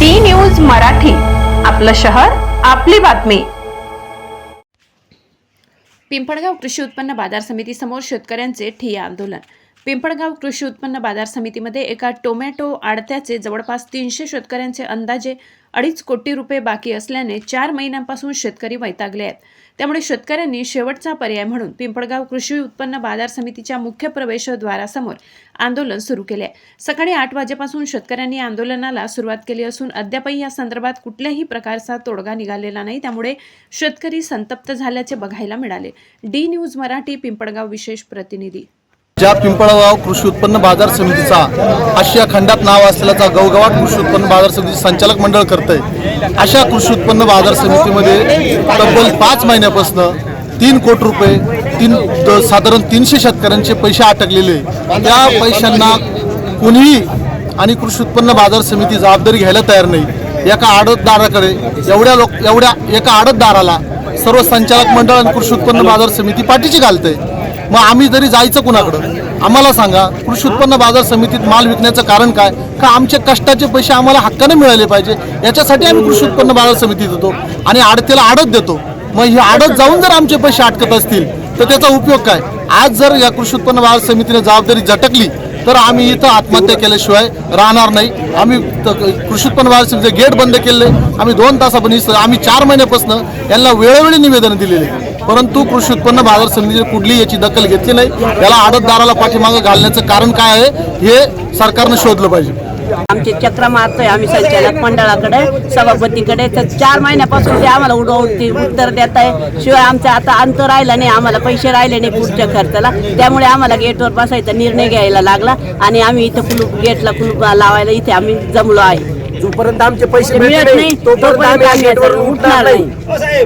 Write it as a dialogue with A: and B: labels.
A: D news Marathi आपलं शहर आपली बातमी.
B: पिंपळगाव कृषी उत्पन्न बाजार समितीसमोर शेतकऱ्यांचे ठिय्या आंदोलन. पिंपळगाव कृषी उत्पन्न बाजार समितीमध्ये एका टोमॅटो आडत्याचे जवळपास तीनशे शेतकऱ्यांचे अंदाजे अडीच कोटी रुपये बाकी असल्याने चार महिन्यांपासून शेतकरी वैतागले आहेत. त्यामुळे शेतकऱ्यांनी शेवटचा पर्याय म्हणून पिंपळगाव कृषी उत्पन्न बाजार समितीच्या मुख्य प्रवेशद्वारासमोर आंदोलन सुरू केले. आहे सकाळी आठ वाजेपासून शेतकऱ्यांनी आंदोलनाला सुरुवात केली असून अद्यापही या संदर्भात कुठल्याही प्रकारचा तोडगा निघालेला नाही. त्यामुळे शेतकरी संतप्त झाल्याचे बघायला मिळाले. डी न्यूज मराठी पिंपळगाव विशेष प्रतिनिधी.
C: ज्या पिंपळगाव कृषी उत्पन्न बाजार समितीचा आशिया खंडात नाव असलेल्याचा गवगवाट कृषी उत्पन्न बाजार समिती संचालक मंडळ करतंय. अशा कृषी उत्पन्न बाजार समितीमध्ये तब्बल पाच महिन्यापासून तीन कोटी रुपये तीन साधारण तीनशे शेतकऱ्यांचे पैसे अटकलेले त्या पैशांना कुणीही आणि कृषी उत्पन्न बाजार समिती जबाबदारी घ्यायला तयार नाही. एका आडतदाराकडे एवढ्या लोक एवढ्या एका आडतदाराला सर्व संचालक मंडळ आणि कृषी उत्पन्न बाजार समिती पाठीची घालते मग आम्ही जरी जायचं कुणाकडं आम्हाला सांगा कृषी उत्पन्न बाजार समितीत माल विकण्याचं कारण काय? का आमच्या कष्टाचे पैसे आम्हाला हक्काने मिळाले पाहिजे? याच्यासाठी आम्ही कृषी उत्पन्न बाजार समितीत येतो आणि आडतीला आडत देतो. मग ही आडत जाऊन जर आमचे पैसे अटकत असतील तर त्याचा उपयोग काय? आज जर या कृषी उत्पन्न बाजार समितीने जबाबदारी झटकली तर आम्ही इथं आत्महत्या केल्याशिवाय राहणार नाही. आम्ही कृषी उत्पन्न बाजार समितीचे गेट बंद केले आम्ही दोन तासापर्यंत आम्ही चार महिन्यापासून यांना वेळोवेळी निवेदन दिलेले. परंतु कृषी उत्पन्न बाजार समितीने कुठली याची दखल घेतली नाही. याला आडतदाराला पाठीमागं घालण्याचं कारण काय आहे हे सरकारनं शोधलं पाहिजे.
D: आमचे चक्र मारतोय आम्ही संचालक मंडळाकडे सभापतीकडे. तर चार महिन्यापासून ते आम्हाला उडवून उत्तर देत आहे शिवाय आमचं आता अंत राहिलं नाही आम्हाला पैसे राहिले नाही पुढच्या खर्चाला. त्यामुळे आम्हाला गेटवर बसायचा निर्णय घ्यायला लागला आणि आम्ही इथं कुलूप गेटला कुलूप लावायला इथे आम्ही जमलो आहे.
E: जोपर्यंत आमचे पैसे
D: ते मिळत नाही
E: तोपर्यंत आम्ही
D: उठणार
E: नाही.